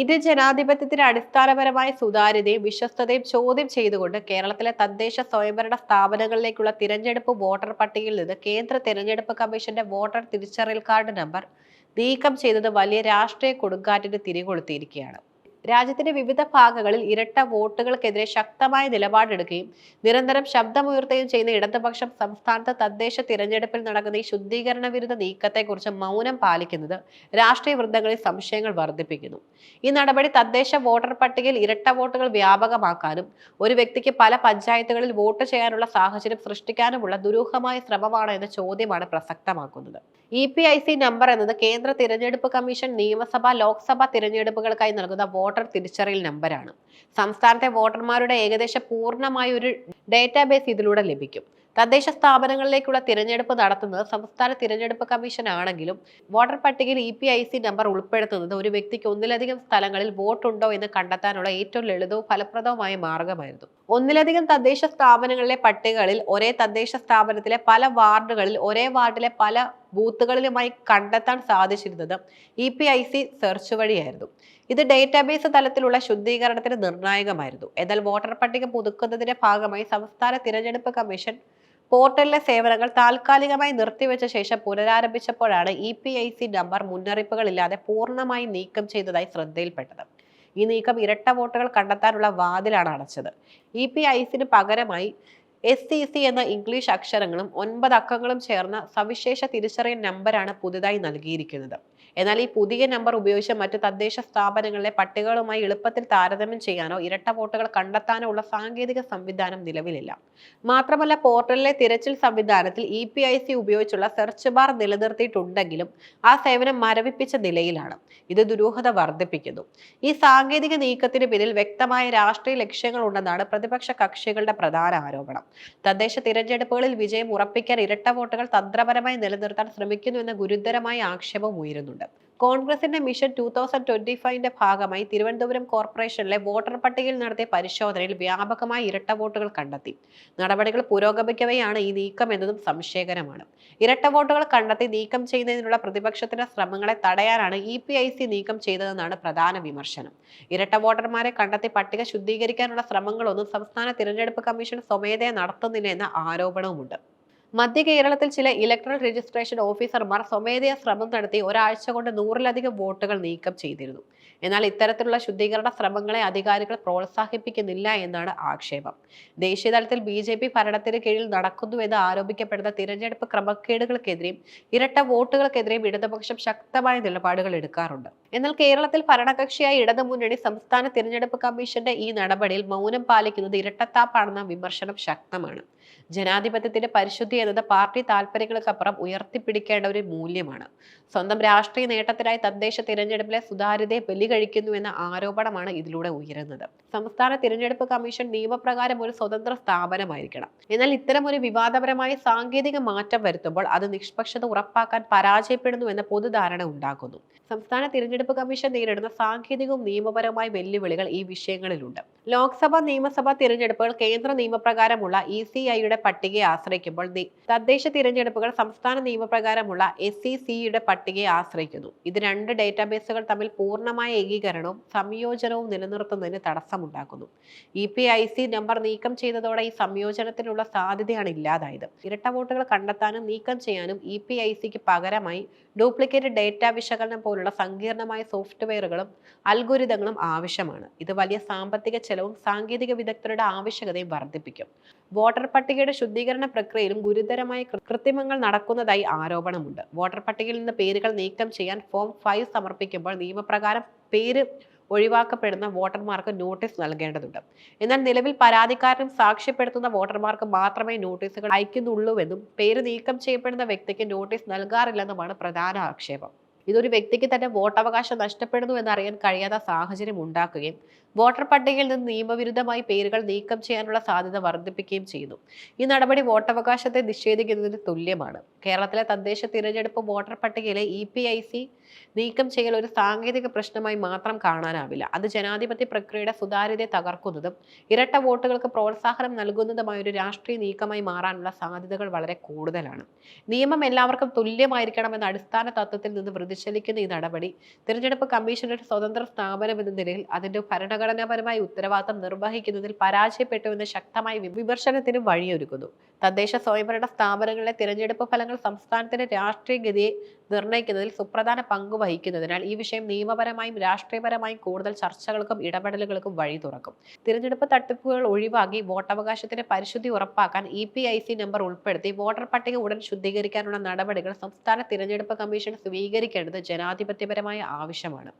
Indian ജനാധിപത്യത്തിന് അടിസ്ഥാനപരമായ സുതാര്യതയും വിശ്വസ്തതയും ചോദ്യം ചെയ്തുകൊണ്ട് കേരളത്തിലെ തദ്ദേശ സ്വയംഭരണ സ്ഥാപനങ്ങളിലേക്കുള്ള തിരഞ്ഞെടുപ്പ് വോട്ടർ പട്ടികയിൽ നിന്ന് കേന്ദ്ര തിരഞ്ഞെടുപ്പ് കമ്മീഷന്റെ വോട്ടർ തിരിച്ചറിയൽ കാർഡ് നമ്പർ നീക്കം ചെയ്തത് വലിയ രാഷ്ട്രീയ കൊടുങ്കാറ്റിന് തിരികൊളുത്തിയിരിക്കുകയാണ്. രാജ്യത്തിന്റെ വിവിധ ഭാഗങ്ങളിൽ ഇരട്ട വോട്ടുകൾക്കെതിരെ ശക്തമായ നിലപാടെടുക്കുകയും നിരന്തരം ശബ്ദമുയർത്തുകയും ചെയ്യുന്ന ഇടതുപക്ഷം സംസ്ഥാനത്ത് തദ്ദേശ തിരഞ്ഞെടുപ്പിൽ നടക്കുന്ന ഈ ശുദ്ധീകരണ വിരുദ്ധ നീക്കത്തെക്കുറിച്ച് മൗനം പാലിക്കുന്നത് രാഷ്ട്രീയ വൃന്ദങ്ങളിൽ സംശയങ്ങൾ വർദ്ധിപ്പിക്കുന്നു. ഈ നടപടി തദ്ദേശ വോട്ടർ പട്ടികയിൽ ഇരട്ട വോട്ടുകൾ വ്യാപകമാക്കാനും ഒരു വ്യക്തിക്ക് പല പഞ്ചായത്തുകളിൽ വോട്ട് ചെയ്യാനുള്ള സാഹചര്യം സൃഷ്ടിക്കാനുമുള്ള ദുരൂഹമായ ശ്രമമാണ് എന്ന ചോദ്യമാണ് പ്രസക്തമാക്കുന്നത്. E P I C number എന്നത് കേന്ദ്ര തിരഞ്ഞെടുപ്പ് കമ്മീഷൻ നിയമസഭ ലോക്സഭാ തിരഞ്ഞെടുപ്പുകൾക്കായി നൽകുന്ന വോട്ടർ തിരിച്ചറിയൽ നമ്പറാണ് സംസ്ഥാനത്തെ വോട്ടർമാരുടെ ഏകദേശം പൂർണമായ ഒരു ഡേറ്റാബേസ് ഇതിലൂടെ ലഭിക്കും. തദ്ദേശ സ്ഥാപനങ്ങളിലേക്കുള്ള തിരഞ്ഞെടുപ്പ് നടത്തുന്നത് സംസ്ഥാന തിരഞ്ഞെടുപ്പ് കമ്മീഷൻ ആണെങ്കിലും വോട്ടർ പട്ടികയിൽ E P I C number ഉൾപ്പെടുത്തുന്നത് ഒരു വ്യക്തിക്ക് ഒന്നിലധികം സ്ഥലങ്ങളിൽ വോട്ടുണ്ടോ എന്ന് കണ്ടെത്താനുള്ള ഏറ്റവും ലളിതവും ഫലപ്രദവുമായ മാർഗമായിരുന്നു. ഒന്നിലധികം തദ്ദേശ സ്ഥാപനങ്ങളിലെ പട്ടികകളിൽ ഒരേ തദ്ദേശ സ്ഥാപനത്തിലെ പല വാർഡുകളിൽ ഒരേ വാർഡിലെ പല ബൂത്തുകളിലുമായി കണ്ടെത്താൻ സാധിച്ചിരുന്നത് E P I C search വഴിയായിരുന്നു. ഇത് ഡേറ്റാബേസ് തലത്തിലുള്ള ശുദ്ധീകരണത്തിന് നിർണായകമായിരുന്നു. എന്നാൽ വോട്ടർ പട്ടിക പുതുക്കുന്നതിന്റെ ഭാഗമായി സംസ്ഥാന തിരഞ്ഞെടുപ്പ് കമ്മീഷൻ പോർട്ടലിലെ സേവനങ്ങൾ താൽക്കാലികമായി നിർത്തിവെച്ച ശേഷം പുനരാരംഭിച്ചപ്പോഴാണ് E P I C number മുന്നറിയിപ്പുകളില്ലാതെ പൂർണമായി നീക്കം ചെയ്തതായി ശ്രദ്ധയിൽപ്പെട്ടത്. ഈ നീക്കം ഇരട്ട വോട്ടുകൾ കണ്ടെത്താനുള്ള വാതിലാണ് അടച്ചത്. ഇ പി ഐ സിന് പകരമായി എസ് സി സി എന്ന ഇംഗ്ലീഷ് അക്ഷരങ്ങളും ഒൻപത് അക്കങ്ങളും ചേർന്ന സവിശേഷ തിരിച്ചറിയൽ നമ്പറാണ് പുതുതായി നൽകിയിരിക്കുന്നത്. എന്നാൽ ഈ പുതിയ നമ്പർ ഉപയോഗിച്ച് മറ്റ് തദ്ദേശ സ്ഥാപനങ്ങളിലെ പട്ടികകളുമായി എളുപ്പത്തിൽ താരതമ്യം ചെയ്യാനോ ഇരട്ട വോട്ടുകൾ കണ്ടെത്താനോ ഉള്ള സാങ്കേതിക സംവിധാനം നിലവിലില്ല. മാത്രമല്ല പോർട്ടലിലെ തിരച്ചിൽ സംവിധാനത്തിൽ ഇ പി ഐ സി ഉപയോഗിച്ചുള്ള സെർച്ച് ബാർ നിലനിർത്തിയിട്ടുണ്ടെങ്കിലും ആ സേവനം മരവിപ്പിച്ച നിലയിലാണ്. ഇത് ദുരൂഹത വർദ്ധിപ്പിക്കുന്നു. ഈ സാങ്കേതിക നീക്കത്തിന് പിന്നിൽ വ്യക്തമായ രാഷ്ട്രീയ ലക്ഷ്യങ്ങൾ ഉണ്ടെന്നാണ് പ്രതിപക്ഷ കക്ഷികളുടെ പ്രധാന ആരോപണം. തദ്ദേശ തിരഞ്ഞെടുപ്പുകളിൽ വിജയം ഉറപ്പിക്കാൻ ഇരട്ട വോട്ടുകൾ തന്ത്രപരമായി നിലനിർത്താൻ ശ്രമിക്കുന്നുവെന്ന ഗുരുതരമായ ആക്ഷേപം ഉയരുന്നുണ്ട്. കോൺഗ്രസിന്റെ മിഷൻ ടൂ തൗസൻഡ് ട്വന്റി ഫൈവിന്റെ ഭാഗമായി തിരുവനന്തപുരം കോർപ്പറേഷനിലെ വോട്ടർ പട്ടികയിൽ നടത്തിയ പരിശോധനയിൽ വ്യാപകമായ ഇരട്ട വോട്ടുകൾ കണ്ടെത്തി. നടപടികൾ പുരോഗമിക്കവെയാണ് ഈ നീക്കം എന്നതും സംശയകരമാണ്. ഇരട്ട വോട്ടുകൾ കണ്ടെത്തി നീക്കം ചെയ്യുന്നതിനുള്ള പ്രതിപക്ഷത്തിന്റെ ശ്രമങ്ങളെ തടയാനാണ് ഇ പി ഐ സി നീക്കം ചെയ്തതെന്നാണ് പ്രധാന വിമർശനം. ഇരട്ട വോട്ടർമാരെ കണ്ടെത്തി പട്ടിക ശുദ്ധീകരിക്കാനുള്ള ശ്രമങ്ങളൊന്നും സംസ്ഥാന തിരഞ്ഞെടുപ്പ് കമ്മീഷൻ സ്വമേധയാ നടത്തുന്നില്ല എന്ന ആരോപണവുമുണ്ട്. മധ്യ കേരളത്തിൽ ചില ഇലക്ട്രൽ രജിസ്ട്രേഷൻ ഓഫീസർമാർ സ്വമേധയാ ശ്രമം നടത്തി ഒരാഴ്ച കൊണ്ട് നൂറിലധികം വോട്ടുകൾ നീക്കം ചെയ്തിരുന്നു. എന്നാൽ ഇത്തരത്തിലുള്ള ശുദ്ധീകരണ ശ്രമങ്ങളെ അധികാരികൾ പ്രോത്സാഹിപ്പിക്കുന്നില്ല എന്നാണ് ആക്ഷേപം. ദേശീയ തലത്തിൽ ബി ജെ പി ഭരണത്തിന് കീഴിൽ നടക്കുന്നുവെന്ന് ആരോപിക്കപ്പെടുന്ന തിരഞ്ഞെടുപ്പ് ക്രമക്കേടുകൾക്കെതിരെയും ഇരട്ട വോട്ടുകൾക്കെതിരെയും ഇടതുപക്ഷം ശക്തമായ നിലപാടുകൾ എടുക്കാറുണ്ട്. എന്നാൽ കേരളത്തിൽ ഭരണകക്ഷിയായ ഇടതുമുന്നണി സംസ്ഥാന തിരഞ്ഞെടുപ്പ് കമ്മീഷന്റെ ഈ നടപടിയിൽ മൗനം പാലിക്കുന്നത് ഇരട്ടത്താപ്പാണെന്ന വിമർശനം ശക്തമാണ്. ജനാധിപത്യത്തിന്റെ പരിശുദ്ധി എന്നത് പാർട്ടി താല്പര്യങ്ങൾക്കപ്പുറം ഉയർത്തിപ്പിടിക്കേണ്ട ഒരു മൂല്യമാണ്. സ്വന്തം രാഷ്ട്രീയ നേട്ടത്തിനായി തദ്ദേശ തിരഞ്ഞെടുപ്പിലെ സുതാര്യതയെ ബലികഴിക്കുന്നു എന്ന ആരോപണമാണ് ഇതിലൂടെ ഉയരുന്നത്. സംസ്ഥാന തിരഞ്ഞെടുപ്പ് കമ്മീഷൻ നിയമപ്രകാരം ഒരു സ്വതന്ത്ര സ്ഥാപനമായിരിക്കണം. എന്നാൽ ഇത്തരം ഒരു വിവാദപരമായ സാങ്കേതിക മാറ്റം വരുത്തുമ്പോൾ അത് നിഷ്പക്ഷത ഉറപ്പാക്കാൻ പരാജയപ്പെടുന്നു എന്ന പൊതുധാരണ ഉണ്ടാക്കുന്നു. സംസ്ഥാന തിരഞ്ഞെടുപ്പ് കമ്മീഷൻ നേരിടുന്ന സാങ്കേതികവും നിയമപരവുമായ വെല്ലുവിളികൾ ഈ വിഷയങ്ങളിലുണ്ട്. ലോക്സഭാ നിയമസഭാ തിരഞ്ഞെടുപ്പുകൾ കേന്ദ്ര നിയമപ്രകാരമുള്ള ഇ സി ഐയുടെ പട്ടികയെ ആശ്രയിക്കുമ്പോൾ തദ്ദേശ തിരഞ്ഞെടുപ്പുകൾ സംസ്ഥാന നിയമപ്രകാരമുള്ള എസ് സി സിയുടെ പട്ടികയെ ആശ്രയിക്കുന്നു. ഇത് രണ്ട് ഡേറ്റാബേസുകൾ തമ്മിൽ പൂർണമായ ഏകീകരണവും സംയോജനവും നിലനിർത്തുന്നതിന് തടസ്സമുണ്ടാക്കുന്നു. E P I C number നീക്കം ചെയ്തതോടെ ഈ സംയോജനത്തിനുള്ള സാധ്യതയാണ് ഇല്ലാതായത്. ഇരട്ട വോട്ടുകൾ കണ്ടെത്താനും നീക്കം ചെയ്യാനും ഇ പി ഐ സിക്ക് പകരമായി ഡ്യൂപ്ലിക്കേറ്റ് ഡേറ്റ വിശകലനം പോലുള്ള സങ്കീർണമായ സോഫ്റ്റ്വെയറുകളും അൽഗോരിതങ്ങളും ആവശ്യമാണ്. ഇത് വലിയ സാമ്പത്തിക ചെലവും സാങ്കേതിക വിദഗ്ധരുടെ ആവശ്യകതയും വർദ്ധിപ്പിക്കും. വോട്ടർ പട്ടികയുടെ ശുദ്ധീകരണ പ്രക്രിയയിലും ഗുരുതരമായ കൃത്രിമങ്ങൾ നടക്കുന്നതായി ആരോപണമുണ്ട്. വോട്ടർ പട്ടികയിൽ നിന്ന് പേരുകൾ നീക്കം ചെയ്യാൻ ഫോം ഫൈവ് സമർപ്പിക്കുമ്പോൾ നിയമപ്രകാരം പേര് ഒഴിവാക്കപ്പെടുന്ന വോട്ടർമാർക്ക് നോട്ടീസ് നൽകേണ്ടതുണ്ട്. എന്നാൽ നിലവിൽ പരാതിക്കാരനും സാക്ഷ്യപ്പെടുത്തുന്ന വോട്ടർമാർക്ക് മാത്രമേ നോട്ടീസുകൾ അയക്കുന്നുള്ളൂവെന്നും പേര് നീക്കം ചെയ്യപ്പെടുന്ന വ്യക്തിക്ക് നോട്ടീസ് നൽകാറില്ലെന്നുമാണ് പ്രധാന ആക്ഷേപം. ഇതൊരു വ്യക്തിക്ക് തന്റെ വോട്ടവകാശം നഷ്ടപ്പെടുന്നു എന്നറിയാൻ കഴിയാത്ത സാഹചര്യം ഉണ്ടാക്കുകയും വോട്ടർ പട്ടികയിൽ നിന്ന് നിയമവിരുദ്ധമായി പേരുകൾ നീക്കം ചെയ്യാനുള്ള സാധ്യത വർദ്ധിപ്പിക്കുകയും ചെയ്യുന്നു. ഈ നടപടി വോട്ടവകാശത്തെ നിഷേധിക്കുന്നതിന് തുല്യമാണ്. കേരളത്തിലെ തദ്ദേശ തിരഞ്ഞെടുപ്പ് വോട്ടർ പട്ടികയിലെ ഇ പി ഐ സി നീക്കം ചെയ്യൽ ഒരു സാങ്കേതിക പ്രശ്നമായി മാത്രം കാണാനാവില്ല. അത് ജനാധിപത്യ പ്രക്രിയയുടെ സുതാര്യതയെ തകർക്കുന്നതും ഇരട്ട വോട്ടുകൾക്ക് പ്രോത്സാഹനം നൽകുന്നതുമായ ഒരു രാഷ്ട്രീയ നീക്കമായി മാറാനുള്ള സാധ്യതകൾ വളരെ കൂടുതലാണ്. നിയമം എല്ലാവർക്കും തുല്യമായിരിക്കണമെന്ന അടിസ്ഥാന തത്വത്തിൽ നിന്ന് വ്യതിചലിക്കുന്ന ഈ നടപടി. തിരഞ്ഞെടുപ്പ് കമ്മീഷൻ ഒരു സ്വതന്ത്ര സ്ഥാപനം എന്ന നിലയിൽ അതിന്റെ ഭരണഘടനാപരമായ ഉത്തരവാദിത്തം നിർവഹിക്കുന്നതിൽ പരാജയപ്പെട്ടുവെന്ന് ശക്തമായ വിമർശനത്തിനും വഴിയൊരുക്കുന്നു. തദ്ദേശ സ്വയംഭരണ സ്ഥാപനങ്ങളിലെ തിരഞ്ഞെടുപ്പ് ഫലങ്ങൾ സംസ്ഥാനത്തിന്റെ രാഷ്ട്രീയ ഗതിയെ നിർണയിക്കുന്നതിൽ സുപ്രധാന പങ്ക് വഹിക്കുന്നതിനാൽ ഈ വിഷയം നിയമപരമായും രാഷ്ട്രീയപരമായും കൂടുതൽ ചർച്ചകൾക്കും ഇടപെടലുകൾക്കും വഴി തുറക്കും. തിരഞ്ഞെടുപ്പ് തട്ടിപ്പുകൾ ഒഴിവാക്കി വോട്ടവകാശത്തിന്റെ പരിശുദ്ധി ഉറപ്പാക്കാൻ E P I C number ഉൾപ്പെടുത്തി വോട്ടർ പട്ടിക ഉടൻ ശുദ്ധീകരിക്കാനുള്ള നടപടികൾ സംസ്ഥാന തിരഞ്ഞെടുപ്പ് കമ്മീഷൻ സ്വീകരിക്കേണ്ടത് ജനാധിപത്യപരമായ ആവശ്യമാണ്.